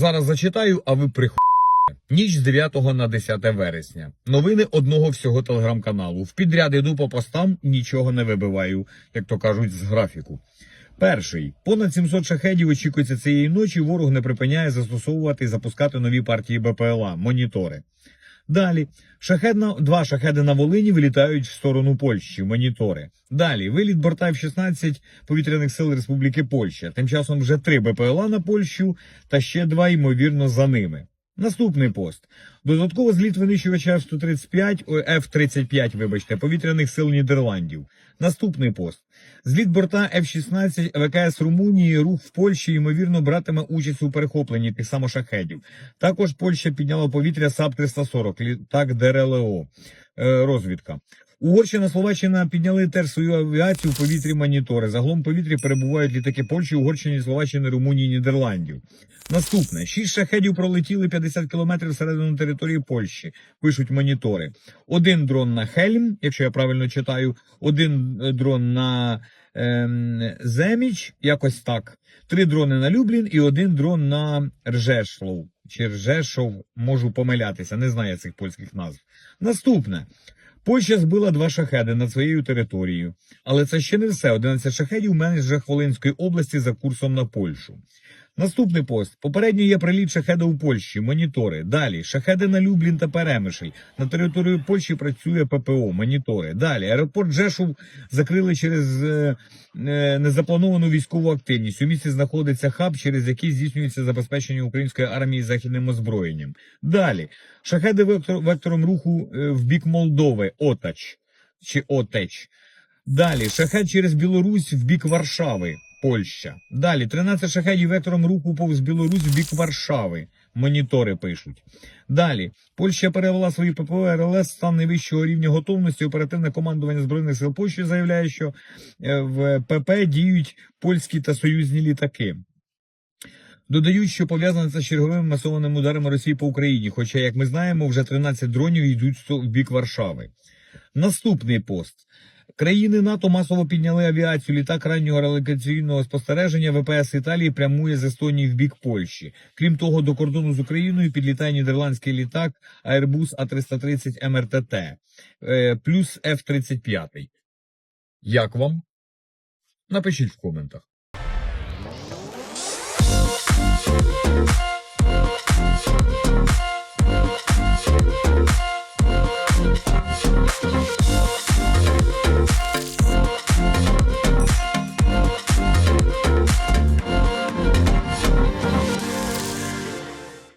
Зараз зачитаю, а ви прихуєте. Ніч з 9 на 10 вересня. Новини одного всього телеграм-каналу. В підряд іду по постам, нічого не вибиваю, як то кажуть, з графіку. Перший. Понад 700 шахедів очікується цієї ночі. Ворог не припиняє застосовувати і запускати нові партії БПЛА, монітори. Далі. Шахедна, два шахеди на Волині вилітають в сторону Польщі, монітори. Далі. Виліт борта F-16 повітряних сил Республіки Польща. Тим часом вже три БПЛА на Польщу та ще два, ймовірно, за ними. Наступний пост. Додатково зліт винищувача F-135, ой, F-35, вибачте, повітряних сил Нідерландів. Наступний пост. Зліт борта F-16 ВКС Румунії, рух в Польщі, ймовірно, братиме участь у перехопленні тих само шахедів. Також Польща підняла повітря САП-340, літак ДРЛО. Е, розвідка. Угорщина, Словаччина підняли теж свою авіацію в повітрі монітори. Загалом в повітрі перебувають літаки Польщі, Угорщини, Словаччини, Румунії, Нідерландів. Наступне. Шість шахедів пролетіли 50 кілометрів всередину території Польщі. Пишуть монітори. Один дрон на Хельм, якщо я правильно читаю, один е, дрон на ем, Земіч, якось так. Три дрони на Люблін і один дрон на Ржешлов. Чи Ржешов, можу помилятися, не знаю цих польських назв. Наступне. Польща збила два шахеди над своєю територією. Але це ще не все. 11 шахедів менеджер Хвилинської області за курсом на Польщу. Наступний пост. Попередньо є приліт шахеда у Польщі, монітори. Далі шахеди на Люблін та Перемишль. На території Польщі працює ППО, монітори. Далі аеропорт Жешов закрили через е, е, незаплановану військову активність. У місті знаходиться хаб, через який здійснюється забезпечення української армії західним озброєнням. Далі шахеди вектор, вектором руху е, в бік Молдови, Отач чи Отеч. Далі шахет через Білорусь в бік Варшави, Польща. Далі 13 шахедів вектором руху повз Білорусь в бік Варшави. Монітори пишуть. Далі Польща перевела свої ППО РЛС стан найвищого рівня готовності. Оперативне командування збройних сил Польщі заявляє, що е, в ПП діють польські та союзні літаки. Додають, що пов'язане це з черговими масованими ударами Росії по Україні. Хоча, як ми знаємо, вже 13 дронів йдуть в бік Варшави. Наступний пост. Країни НАТО масово підняли авіацію. Літак раннього релокаційного спостереження ВПС Італії прямує з Естонії в бік Польщі. Крім того, до кордону з Україною підлітає нідерландський літак Airbus А330 МРТТ ем е, плюс F-35. Як вам? Напишіть в коментах.